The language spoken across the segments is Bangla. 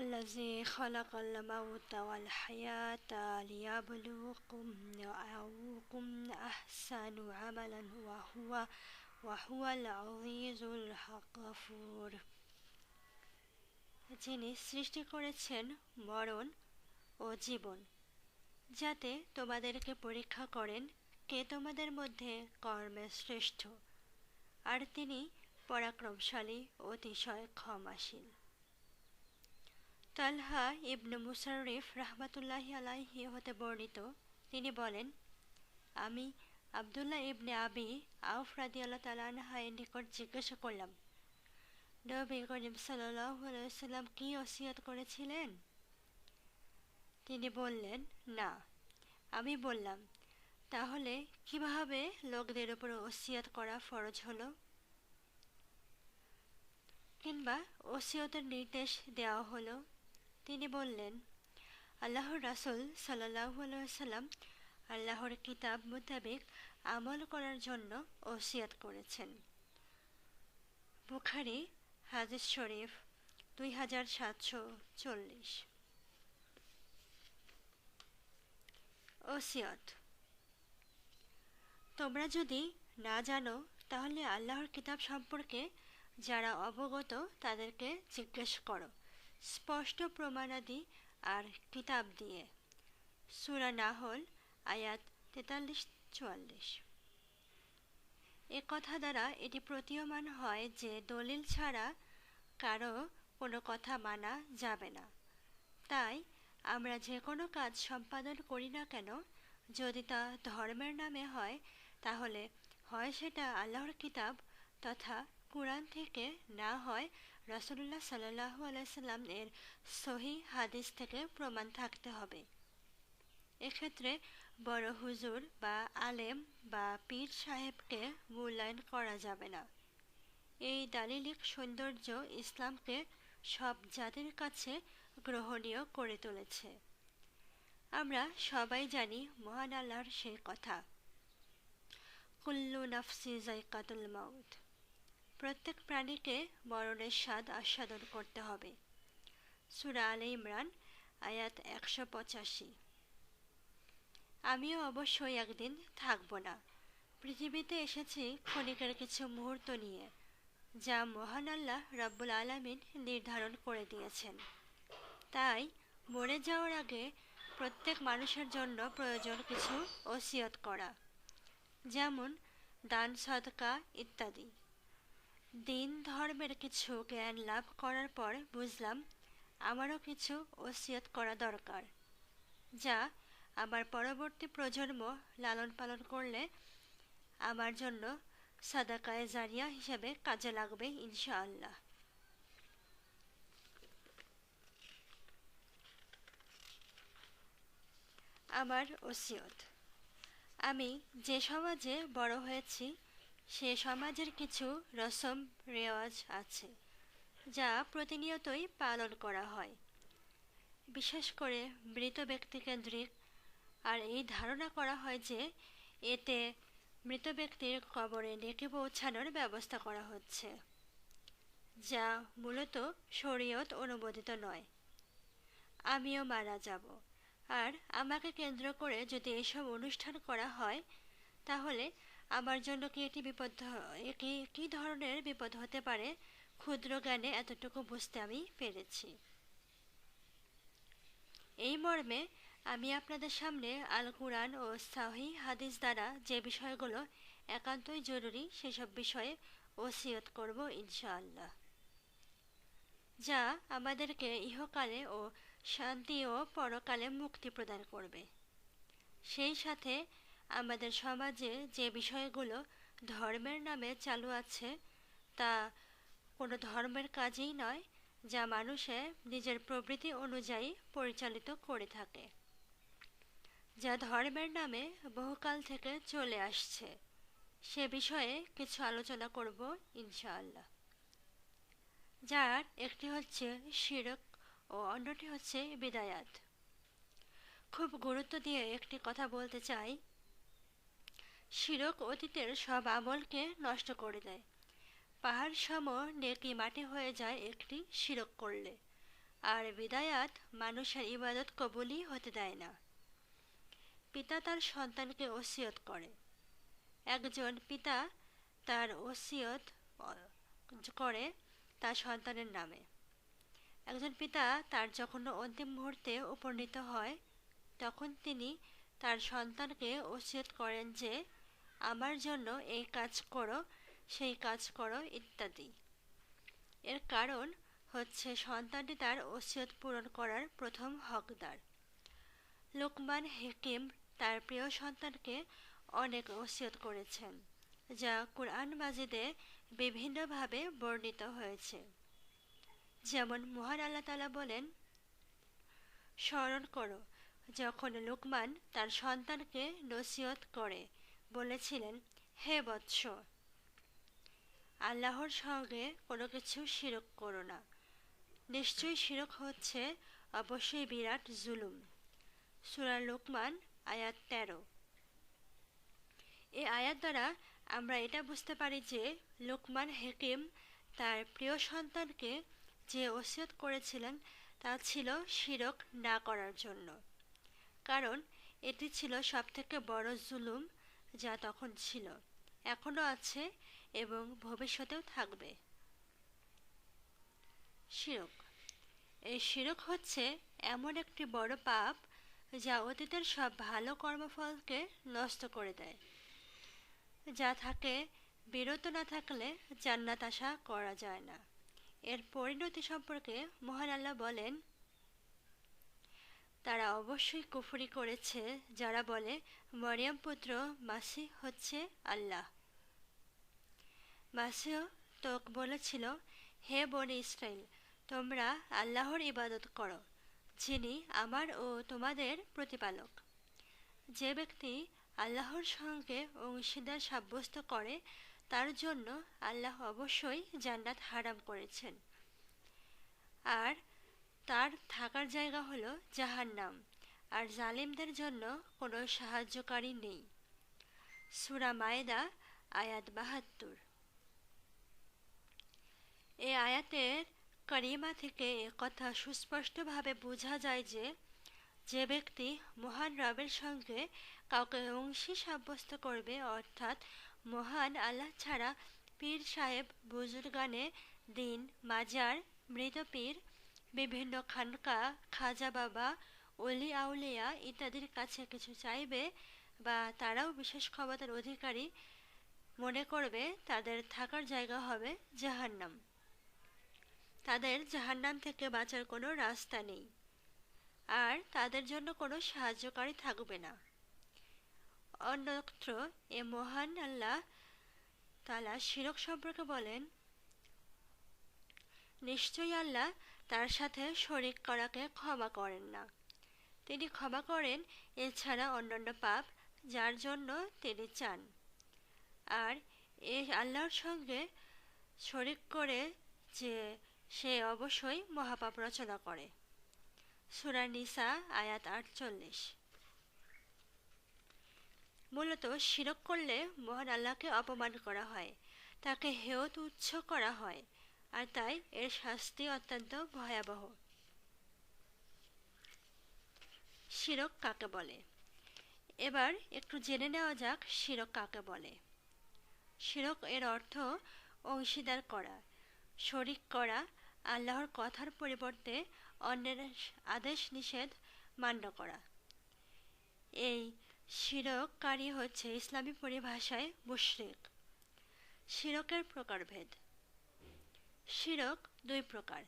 الذي خلق الموت والحياة ليبلوكم أيكم أحسن عملا وهو وهو العزيز الغفور যিনি সৃষ্টি করেছেন মরণ ও জীবন যাতে তোমাদেরকে পরীক্ষা করেন কে তোমাদের মধ্যে কর্মে শ্রেষ্ঠ আর তিনি পরাক্রমশালী অতিশয় ক্ষমাশীল তালহা ইবনু মুসারিফ রহমতুল্লাহ আলাহি হতে বর্ণিত। তিনি বলেন, আমি আবদুল্লাহ ইবনে আবি আউফ রাদি আল্লাহ তালাহায়ের নিকট জিজ্ঞাসা করলাম, নবী করিম সাল্লাম কি ওসিয়ত করেছিলেন? তিনি বললেন, না। আমি বললাম, তাহলে কীভাবে লোকদের উপর ওসিয়ত করা ফরজ হলো? কিংবা ওসিয়তের নির্দেশ দেওয়া হলো? তিনি বললেন, আল্লাহর রাসুল সাল্লাহ সাল্লাম আল্লাহর কিতাব মোতাবেক আমল করার জন্য ওসিয়াত করেছেন। বুখারি হাজির শরীফ দুই হাজার সাতশো চল্লিশ। ওসিয়ত। তোমরা যদি না জানো, তাহলে আল্লাহর কিতাব সম্পর্কে যারা অবগত তাদেরকে জিজ্ঞেস করো। স্পষ্ট প্রমাণাদি আর কিতাব দিয়ে। সুরা নাহল, আয়াত তেতাল্লিশ, চুয়াল্লিশ। এ কথা দ্বারা এটি প্রতীয়মান হয় যে দলিল ছাড়া কারও কোনো কথা মানা যাবে না। তাই আমরা যে কোনো কাজ সম্পাদন করি না কেন, যদি তা ধর্মের নামে হয়, তাহলে হয় সেটা আল্লাহর কিতাব তথা কোরআন থেকে না হয় রসুল্লাহ সাল্লাহ আলাইসাল্লাম এর সহি হাদিস থেকে প্রমাণ থাকতে হবে। এক্ষেত্রে বড় হুজুর বা আলেম বা পীর সাহেবকে মূল্যায়ন করা যাবে না। এই দালিলিক সৌন্দর্য ইসলামকে সব জাতির কাছে গ্রহণীয় করে তুলেছে। আমরা সবাই জানি মহান আল্লাহর সেই কথা। কুল্লু নাফসি জাইকাতুল মাউত। প্রত্যেক প্রাণীকে মরণের স্বাদ আস্বাদন করতে হবে। সুরা আলে ইমরান, আয়াত একশো পঁচাশি। আমিও অবশ্যই একদিন থাকব না। পৃথিবীতে এসেছি ক্ষণিকের কিছু মুহূর্ত নিয়ে, যা মহান আল্লাহ রাব্বুল আলমিন নির্ধারণ করে দিয়েছেন। তাই মরে যাওয়ার আগে প্রত্যেক মানুষের জন্য প্রয়োজন কিছু ওসিয়ত করা, যেমন দান, সদকা ইত্যাদি। দিন ধর্মের কিছু জ্ঞান লাভ করার পর বুঝলাম, আমারও কিছু ওসিয়ত করা দরকার, যা আমার পরবর্তী প্রজন্ম লালন পালন করলে আমার জন্য সাদাকায় জারিয়া হিসেবে কাজে লাগবে, ইনশাআল্লাহ। আমার ওসিয়ত, আমি যে সমাজে বড় হয়েছি সে সমাজের কিছু রসম রেওয়াজ আছে, যা প্রতিনিয়তই পালন করা হয়। বিশেষ করে মৃত ব্যক্তিকেন্দ্রিক আর এই ধারণা করা হয় যে এতে মৃত ব্যক্তির কবরে ডেকে পৌঁছানোর ব্যবস্থা করা হচ্ছে, যা মূলত শরীয়ত অনুমোদিত নয়। আমিও মারা যাব, আর আমাকে কেন্দ্র করে যদি এসব অনুষ্ঠান করা হয়, তাহলে আমার জন্য কি এটি বিপদ কি কী ধরনের বিপদ হতে পারে? ক্ষুদ্র জ্ঞানে এতটুকু বুঝতে আমি পেরেছি। এই মর্মে আমি আপনাদের সামনে আল কুরআন ও সাহি হাদিস দ্বারা যে বিষয়গুলো একান্তই জরুরি সেসব বিষয়ে ওসিয়ত করব ইনশাআল্লাহ। যা আমাদেরকে ইহকালে ও শান্তি ও পরকালে মুক্তি প্রদান করবে। সেই সাথে আমাদের সমাজে যে বিষয়গুলো ধর্মের নামে চালু আছে, তা কোনো ধর্মের কাজেই নয়, যা মানুষে নিজের প্রবৃত্তি অনুযায়ী পরিচালিত করে থাকে, যা ধর্মের নামে বহুকাল থেকে চলে আসছে। সে বিষয়ে কিছু আলোচনা করব, ইনশাআল্লাহ। যার একটি হচ্ছে শিরক ও অন্যটি হচ্ছে বিদায়াত। খুব গুরুত্ব দিয়ে একটি কথা বলতে চাই। শিরক অতীতের সব আমলকে নষ্ট করে দেয়। পাহাড় সম নেকি মাটি হয়ে যায় একটি শিরক করলে, আর বিদায়াত মানুষের ইবাদত কবুলই হতে দেয় না। পিতা তার সন্তানকে ওসিয়ত করে। একজন পিতা তার ওসিয়ত করে তার সন্তানের নামে। একজন পিতা তার যখন অন্তিম মুহূর্তে উপনীত হয়, তখন তিনি তার সন্তানকে ওসিয়ত করেন যে আমার জন্য এই কাজ করো, সেই কাজ করো ইত্যাদি। এর কারণ হচ্ছে সন্তানটি তার ওসিয়ত পূরণ করার প্রথম হকদার। লোকমান হেকিম তার প্রিয় সন্তানকে অনেক ওসিয়ত করেছেন, যা কোরআন মাজিদে বিভিন্নভাবে বর্ণিত হয়েছে। যেমন মহান আল্লাহ তালা বলেন, স্মরণ করো, যখন লোকমান তার সন্তানকে নসিহত করে বলেছিলেন, হে বৎস, আল্লাহর সঙ্গে কোনো কিছু শিরক করো না। নিশ্চয়ই শিরক হচ্ছে অবশ্যই বিরাট জুলুম। সুরা লোকমান, আয়াত তেরো। এই আয়াত দ্বারা আমরা এটা বুঝতে পারি যে লোকমান হেকিম তার প্রিয় সন্তানকে যে ওসিয়ত করেছিলেন তা ছিল শিরক না করার জন্য। কারণ এটি ছিল সবথেকে বড় জুলুম যা তখন ছিল, এখনও আছে এবং ভবিষ্যতেও থাকবে। শিরক। এই শিরক হচ্ছে এমন একটি বড় পাপ যা অতীতের সব ভালো কর্মফলকে নষ্ট করে দেয়। যা থাকে, বিরত না থাকলে জান্নাত আশা করা যায় না। এর পরিণতি সম্পর্কে মহান আল্লাহ বলেন তারা অবশ্যই কুফরি করেছে, যারা বলে, মরিয়াম পুত্র মাসি হচ্ছে আল্লাহ। মাসিও তো বলেছিল, হে বনে ইসরায়েল তোমরা আল্লাহর ইবাদত করো, যিনি আমার ও তোমাদের প্রতিপালক। যে ব্যক্তি আল্লাহর সঙ্গে অংশীদার সাব্যস্ত করে, তার জন্য আল্লাহ অবশ্যই জান্নাত হারাম করেছেন। আর তার থাকার জায়গা হলো জাহান্নাম, আর জালিমদের জন্য কোনো সাহায্যকারী নেই। সুরা মায়েদা, আয়াত বাহাত্তর। এই আয়াতের করিমা থেকে এ কথা সুস্পষ্টভাবে বোঝা যায় যে যে ব্যক্তি মহান রবের সঙ্গে কাউকে অংশী সাব্যস্ত করবে, অর্থাৎ মহান আল্লাহ ছাড়া পীর সাহেব, বুজুর্গানে দিন, মাজার, মৃত পীর বিভিন্ন খানকা, খাজা বাবা অলি আউলিয়া ইত্যাদির কাছে কিছু চাইবে বা তারাও বিশেষ ক্ষমতার অধিকারী মনে করবে তাদের থাকার জায়গা হবে জাহান্নাম। তাদের জাহান্নাম থেকে বাঁচার কোনো রাস্তা নেই। আর তাদের জন্য কোনো সাহায্যকারী থাকবে না। অন্যত্র এ মহান আল্লাহ তালা শিরক সম্পর্কে বলেন, নিশ্চয়ই আল্লাহ তার সাথে শরিক করাকে ক্ষমা করেন না। তিনি ক্ষমা করেন, এছাড়া অন্যান্য পাপ যার জন্য তিনি চান। আর এ আল্লাহর সঙ্গে শরিক করে যে সে অবশ্যই মহাপাপ রচনা করে। সুরা নিসা, আয়াত আটচল্লিশ। মূলত শিরক করলে মহান আল্লাহকে অপমান করা হয়, তাকে হেয় তুচ্ছ করা হয়। আর তাই এর শাস্তি অত্যন্ত ভয়াবহ। শিরক কাকে বলে? এবার একটু জেনে নেওয়া যাক শিরক কাকে বলে। শিরক এর অর্থ অংশীদার করা, শরিক করা, আল্লাহর কথার পরিবর্তে অন্যের আদেশ নিষেধ মান্য করা। এই শিরককারী হচ্ছে ইসলামী পরিভাষায় মুশরিক। শিরকের প্রকারভেদ। শিরক দুই প্রকার।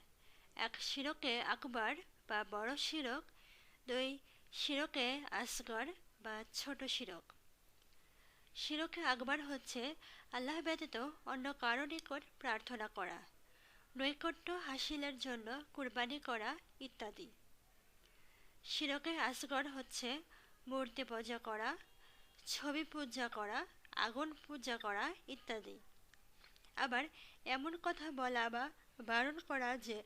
এক শিরকে আকবর বা বড় শিরক, দুই শিরকে আসগর বা ছোট শিরক। শিরকে আকবর হচ্ছে আল্লাহ ব্যতীত অন্য কারও নিকট প্রার্থনা করা, নৈকট্য হাসিলের জন্য কুরবানি করা ইত্যাদি। শিরকে আসগর হচ্ছে মূর্তি পূজা করা, ছবি পূজা করা, আগুন পূজা করা ইত্যাদি। আবার এমন কথা বলা বা বারণ করা যে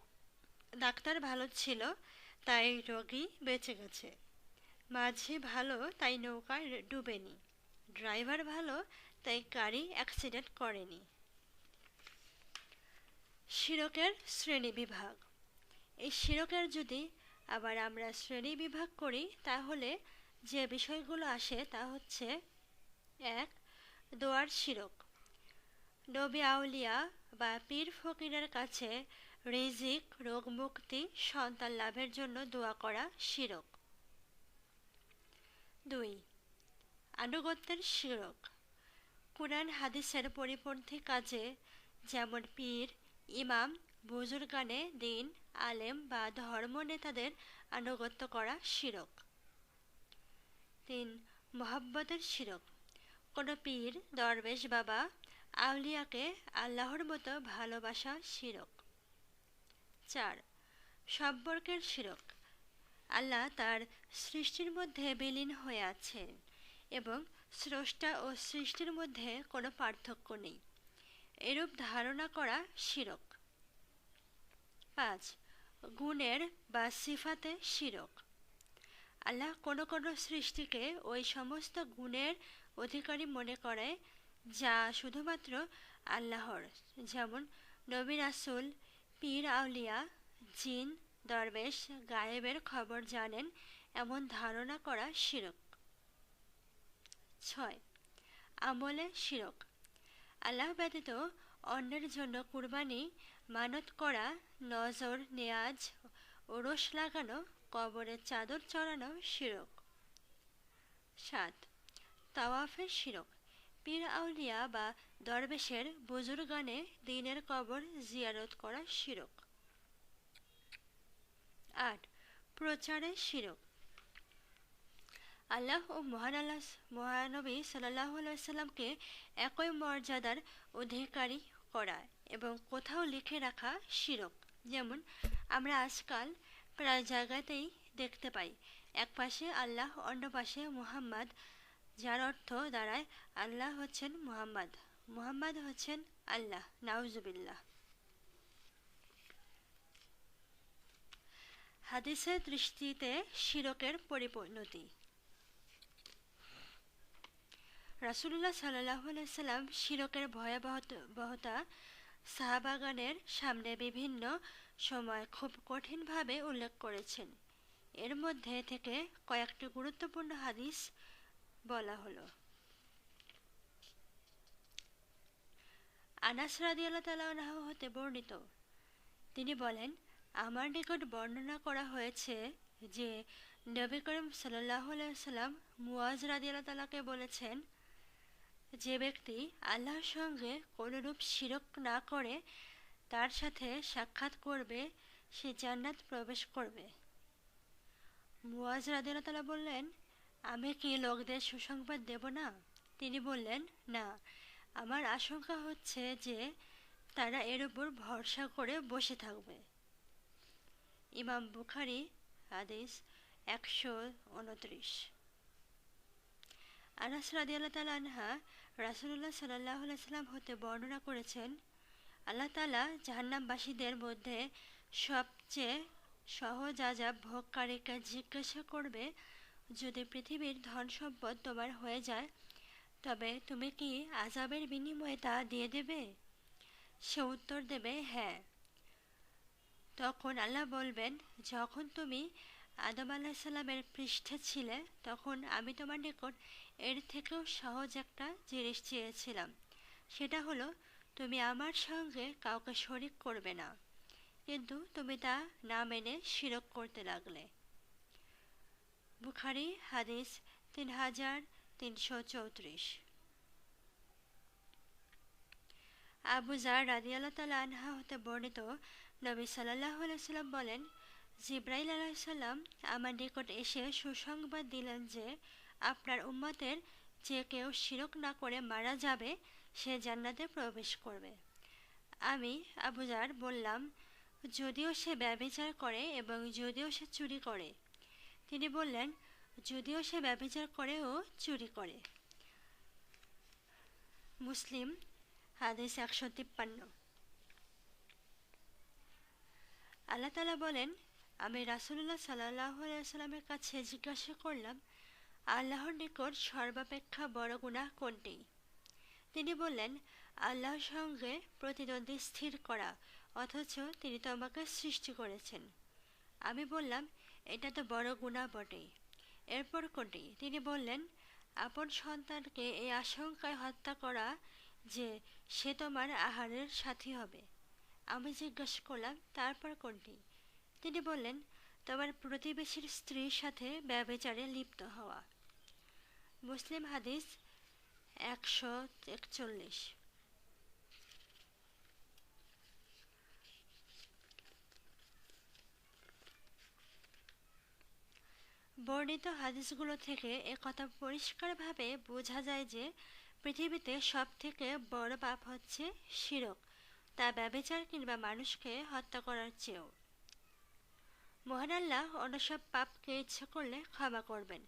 ডাক্তার ভালো ছিল, তাই রোগী বেঁচে গেছে। মাঝি ভালো, তাই নৌকা ডুবেনি। ড্রাইভার ভালো, তাই গাড়ি অ্যাক্সিডেন্ট করেনি। শিরকের শ্রেণি বিভাগ। এই শিরকের যদি আবার আমরা শ্রেণি বিভাগ করি, তাহলে যে বিষয়গুলো আসে তা হচ্ছে, এক, দোয়ার শিরক। নবী আউলিয়া বা পীর ফকিরের কাছে রিজিক, রোগমুক্তি, সন্তান লাভের জন্য দোয়া করা শিরক। দুই, আনুগত্যের শিরক। কোরআন হাদিসের পরিপন্থী কাজে যেমন পীর, ইমাম, বুজুর্গানে দিন, আলেম বা ধর্ম নেতাদের আনুগত্য করা শিরক। তিন, মোহাব্বতের শিরক। কোনো পীর, দরবেশ বাবা আউলিয়াকে আল্লাহর মতো ভালোবাসা শিরক। চার সম্পর্কের শিরক। আল্লাহ তার সৃষ্টির মধ্যে বিলীন হয়ে আছেন এবং স্রষ্টা ও সৃষ্টির মধ্যে কোনো পার্থক্য নেই। এরূপ ধারণা করা শিরক। পাঁচ, গুণের বা সিফাতে শিরক। আল্লাহ কোনো কোনো সৃষ্টিকে ওই সমস্ত গুণের অধিকারী মনে করে যা শুধুমাত্র আল্লাহর, যেমন নবী রাসুল, পীর আউলিয়া, জিন, দরবেশ, গায়েবের খবর জানেন, এমন ধারণা করা শিরক। ছয়, আমলে শিরক। আল্লাহ ব্যতীত অন্যের জন্য কুরবানি, মানত করা, নজর, নেয়াজ, ওরস লাগানো কবরে চাদর চড়ানো শিরক। সাত, তাওয়াফের শিরক। পীর আউলিয়া বা দরবেশের বুজুর্গানে দিনের কবর জিয়ারত করা শিরক। আট প্রচারের শিরক। আল্লাহ ও মহান আল্লাহ মহানবী সাল্লাহ সাল্লামকে একই মর্যাদার অধিকারী করা এবং কোথাও লিখে রাখা শিরক। যেমন, আমরা আজকাল প্রায় জায়গাতেই দেখতে পাই এক পাশে আল্লাহ অন্য পাশে মুহাম্মদ যার অর্থ দাঁড়ায়, আল্লাহ হচ্ছেন মুহাম্মদ। মুহাম্মদ হচ্ছেন আল্লাহ, নাউজুবিল্লাহ। হাদিসের দৃষ্টিতে শিরকের পরিপন্নতি রাসুল্লাহ সাল্লাহ সাল্লাম শিরকের ভয়াবহতা সাহাবাগানের সামনে বিভিন্ন সময় খুব কঠিনভাবে উল্লেখ করেছেন। এর মধ্যে থেকে কয়েকটি গুরুত্বপূর্ণ হাদিস বলা হলো। আনাস রাদি আল্লাহ তালাহ হতে বর্ণিত। তিনি বলেন, আমার নিকট বর্ণনা করা হয়েছে যে নবী করিম সাল্লাহ সাল্লাম রাদি আল্লাহ তালাকে বলেছেন, যে ব্যক্তি আল্লাহর সঙ্গে কোনোরূপ শিরক না করে তার সাথে সাক্ষাৎ করবে, সে জান্নাত প্রবেশ করবে। মুয়াজ রাদিয়াল্লাহ বললেন আমি কি লোকদের সুসংবাদ দেব না? তিনি বললেন, না। আমার আশঙ্কা হচ্ছে যে তারা এর উপর ভরসা করে বসে থাকবে। ইমাম বুখারি, হাদিস একশো উনত্রিশ। আনাস রাদিয়াল্লাহ তালা আনহা রাসুল্লাহ সাল্লাহ সাল্লাম হতে বর্ণনা করেছেন, আল্লাহ তালা জাহান্নামবাসীদের মধ্যে সবচেয়ে সহজ আজাব ভোগকারীকে জিজ্ঞাসা করবে যদি পৃথিবীর ধন সম্পদ তোমার হয়ে যায়, তবে তুমি কি আজাবের বিনিময়ে তা দিয়ে দেবে? সে উত্তর দেবে হ্যাঁ। তখন আল্লাহ বলবেন, যখন তুমি আদম আলাহিসাল্লামের পৃষ্ঠে ছিলে, তখন আমি তোমার নিকট এর থেকেও সহজ একটা জিনিস চেয়েছিলাম। সেটা হলো, তুমি আমার সঙ্গে কাউকে শরিক করবে না। কিন্তু তুমি তা না মেনে শিরক করতে লাগলে। বুখারি, হাদিস তিন হাজার তিনশো চৌত্রিশ। আবু জার রাদিয়াল্লাহ তালা আনহা হতে বর্ণিত নবী সাল্লাহ সাল্লাম বলেন, জিব্রাইল আলাইসাল্লাম আমার নিকট এসে সুসংবাদ দিলেন যে, আপনার উম্মতের যে কেউ শিরক না করে মারা যাবে, সে জান্নাতে প্রবেশ করবে। আমি আবুজার বললাম, যদিও সে ব্যবিচার করে এবং যদিও সে চুরি করে তিনি বললেন, যদিও সে ব্যবিচার করে ও চুরি করে। মুসলিম, হাদিস একশো তিপ্পান্ন। আল্লাহ তালা বলেন, আমি রাসুল্লাহ সাল্লাহ সাল্লামের কাছে জিজ্ঞাসা করলাম, আল্লাহর নিকট সর্বাপেক্ষা বড় গুণা কোনটি? তিনি বললেন, আল্লাহর সঙ্গে প্রতিদ্বন্দ্বী স্থির করা, অথচ তিনি তোমাকে সৃষ্টি করেছেন। আমি বললাম এটা তো বড় গুণা বটেই। এরপর কোনটি? তিনি বললেন, আপন সন্তানকে এই আশঙ্কায় হত্যা করা যে সে তোমার আহারের সাথী হবে। আমি জিজ্ঞাসা করলাম, তারপর কোনটি? তিনি বললেন, তোমার প্রতিবেশীর স্ত্রীর সাথে ব্যবচারে লিপ্ত হওয়া। মুসলিম হাদিস একশো একচল্লিশ। বর্ণিত হাদিসগুলো থেকে একথা পরিষ্কারভাবে বোঝা যায় যে পৃথিবীতে সব থেকে বড় পাপ হচ্ছে শিরক, তা ব্যবচার কিংবা মানুষকে হত্যা করার চেয়েও। মহান আল্লাহ অন্য সব পাপকে ইচ্ছে করলে ক্ষমা করবেন।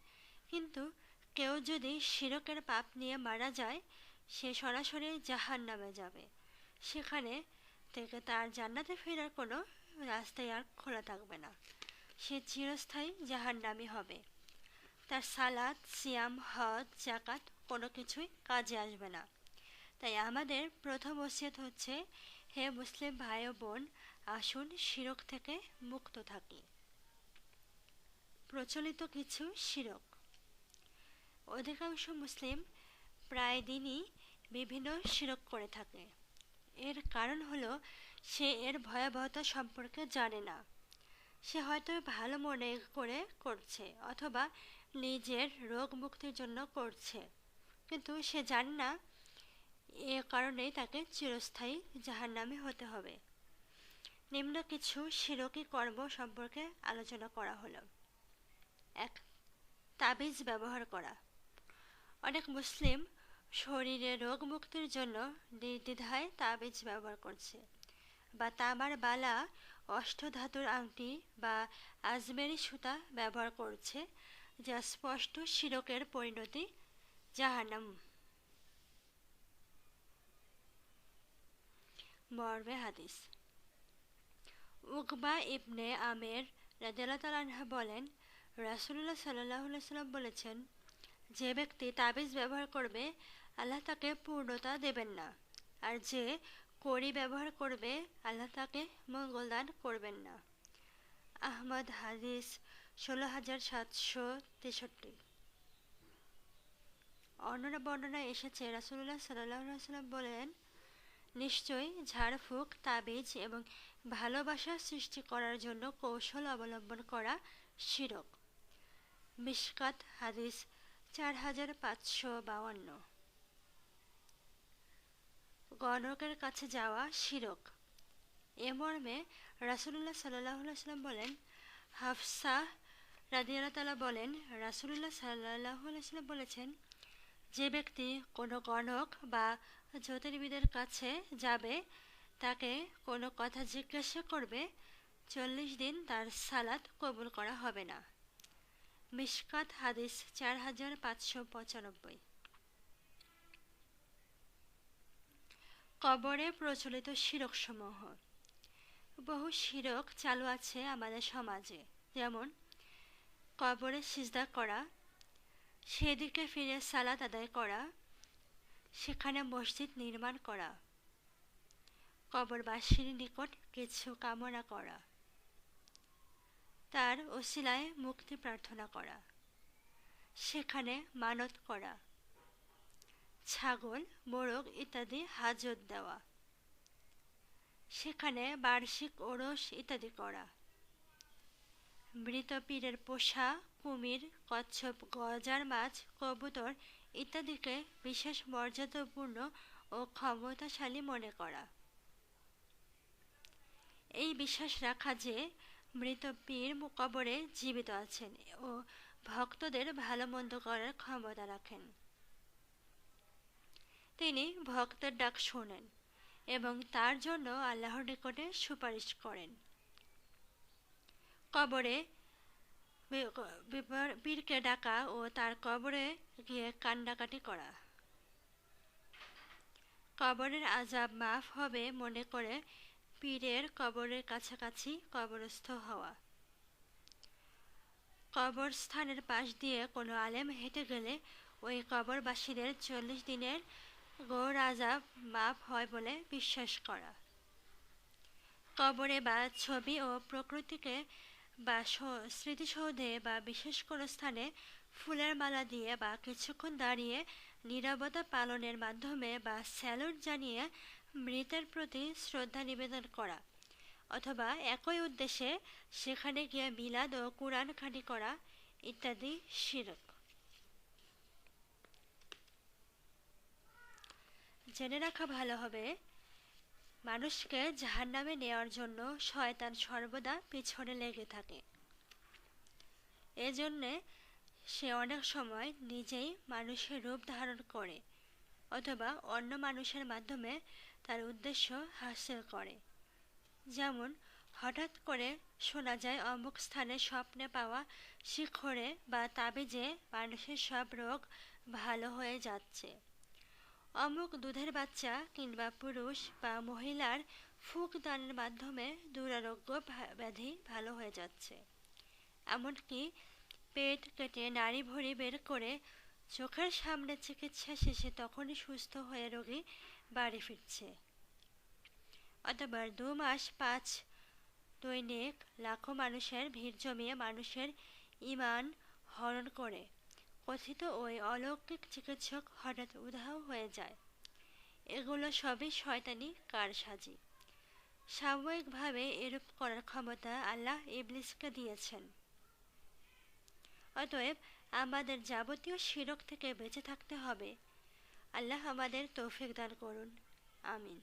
কিন্তু কেউ যদি শিরকের পাপ নিয়ে মারা যায়, সে সরাসরি জাহান নামে যাবে। সেখানে থেকে তার জান্নাতে ফেরার কোনো রাস্তায় আর খোলা থাকবে না। সে চিরস্থায়ী জাহান্নামি হবে। তার সালাদ সিয়াম, হজ জাকাত কোনো কিছুই কাজে আসবে না। তাই আমাদের প্রথম ওসিয়ত হচ্ছে, হে মুসলিম ভাই ও বোন, আসুন শিরক থেকে মুক্ত থাকি। প্রচলিত কিছু শিরক। অধিকাংশ মুসলিম প্রায় দিনই বিভিন্ন শিরক করে থাকে। এর কারণ হলো, সে এর ভয়াবহতা সম্পর্কে জানে না। সে হয়তো ভালো মনে করে করছে অথবা নিজের রোগ মুক্তির জন্য করছে। কিন্তু সে জানে না এ কারণেই তাকে চিরস্থায়ী জাহার নামে হতে হবে। নিম্ন কিছু শিরকি কর্ম সম্পর্কে আলোচনা করা হলো। এক, তাবিজ ব্যবহার করা। অনেক মুসলিম শরীরে রোগ মুক্তির জন্য নির্দ্বিধায় তাবিজ ব্যবহার করছে বা তামার বালা অষ্টধাতুর আংটি বা আজমেরি সুতা ব্যবহার করছে, যা স্পষ্ট শিরকের পরিণতি। জাহান্নাম। মর্মে হাদিস। উকবা ইবনে আমের রাজাল্লাহ বলেন রাসুল্লাহ সাল্লাহ সাল্লাম বলেছেন, যে ব্যক্তি তাবিজ ব্যবহার করবে, আল্লাহ তাকে পূর্ণতা দেবেন না। আর যে কড়ি ব্যবহার করবে, আল্লাহ তাকে মঙ্গল দান করবেন না। আহমদ হাদিস ষোলো হাজার সাতশো তেষট্টি। অন্যরা বর্ণনা এসেছে রাসুল্লাহ সাল্লাহ সাল্লাম বলেন নিশ্চয়ই ঝাড়ফুঁক, তাবিজ এবং ভালোবাসা সৃষ্টি করার জন্য কৌশল অবলম্বন করা শিরক। মিশকাত হাদিস চার হাজার পাঁচশো বাউান্ন গণকের কাছে যাওয়া শিরক। এ মর্মে রাসুল্লাহ সাল্লাহ সাল্লাম বলেন, হাফসা রাদিয়াল্লাহ তালা বলেন রাসুল্লাহ সাল্লাহ সাল্লাম বলেছেন, যে ব্যক্তি কোনো গণক বা জ্যোতির্বিদের কাছে যাবে, তাকে কোনো কথা জিজ্ঞাসা করবে, চল্লিশ দিন তার সালাত কবুল করা হবে না। মিশকাত হাদিস চার হাজার পাঁচশো পঁচানব্বই। কবরে প্রচলিত শিরকসমূহ। বহু শিরক চালু আছে আমাদের সমাজে। যেমন, কবরে সিজদা করা, সেদিকে ফিরে সালাত আদায় করা, সেখানে মসজিদ নির্মাণ করা, কবরবাসীর নিকট কিছু কামনা করা, তার ওসিলায় মুক্তি প্রার্থনা করা, সেখানে মানত করা। ছাগল, মোরগ ইত্যাদি হাজত দেওয়া। সেখানে বার্ষিক ওরস ইত্যাদি করা। মৃত পীরের পোষা, কুমির, কচ্ছপ, গজার মাছ, কবুতর ইত্যাদিকে বিশেষ মর্যাদাপূর্ণ ও ক্ষমতাশালী মনে করা। এই বিশ্বাস রাখা যে মৃত পীর কবরে জীবিত আছেন ও ভক্তদের ভালো মন্দ করার ক্ষমতা রাখেন। তিনি ভক্তের ডাক শোনেন এবং তার জন্য আল্লাহর নিকটে সুপারিশ করেন। কবরে পীরকে ডাকা ও তার কবরে গিয়ে কান্ডাকাটি করা। কবরের আজাব মাফ হবে মনে করে পীরের কবরের কাছাকাছি কবরস্থ হওয়া। কবরস্থানের পাশ দিয়ে কোনো আলেম হেঁটে গেলে ওই কবরবাসীদের চল্লিশ দিনের গৌর আজাব মাপ হয় বলে বিশ্বাস করা। কবরে বা ছবি ও প্রকৃতিকে বা স্মৃতিসৌধে বা বিশেষ কোনো স্থানে ফুলের মালা দিয়ে বা কিছুক্ষণ দাঁড়িয়ে নীরবতা পালনের মাধ্যমে বা স্যালুট জানিয়ে মৃতের প্রতি শ্রদ্ধা নিবেদন করা, অথবা একই উদ্দেশ্যে সেখানে গিয়ে মিলাদ ও কোরআন খানি করা ইত্যাদি শিরক। জেনে রাখা ভালো হবে। মানুষকে জাহান্নামে নেওয়ার জন্য শয়তান সর্বদা পিছনে লেগে থাকে। এজন্যে সে অনেক সময় নিজেই মানুষের রূপ ধারণ করে অথবা অন্য মানুষের মাধ্যমে তার উদ্দেশ্য হাসিল করে। যেমন, হঠাৎ করে শোনা যায় অমুক স্থানে স্বপ্নে পাওয়া শিখরে বা তাবিজে মানুষের সব রোগ ভালো হয়ে যাচ্ছে। অমুক দুধের বাচ্চা কিংবা পুরুষ বা মহিলার ফুক দানের মাধ্যমে দুরারোগ্য ব্যাধি ভালো হয়ে যাচ্ছে। এমনকি পেট কেটে নাড়ি ভরি বের করে চোখের সামনে চিকিৎসা শেষে তখনই সুস্থ হয়ে রোগী বাড়ি ফিরছে। অথবা দু মাস পাঁচ দৈনিক লাখো মানুষের ভিড় জমিয়ে মানুষের ইমান হরণ করে। কথিত ওই অলৌকিক চিকিৎসক হঠাৎ উধাও হয়ে যায়। এগুলো সবই শয়তানি কারসাজি। সাময়িকভাবে এরূপ করার ক্ষমতা আল্লাহ ইবলিসকে দিয়েছেন। অতএব আমাদের যাবতীয় শিরক থেকে বেঁচে থাকতে হবে। আল্লাহ আমাদের তৌফিক দান করুন। আমিন।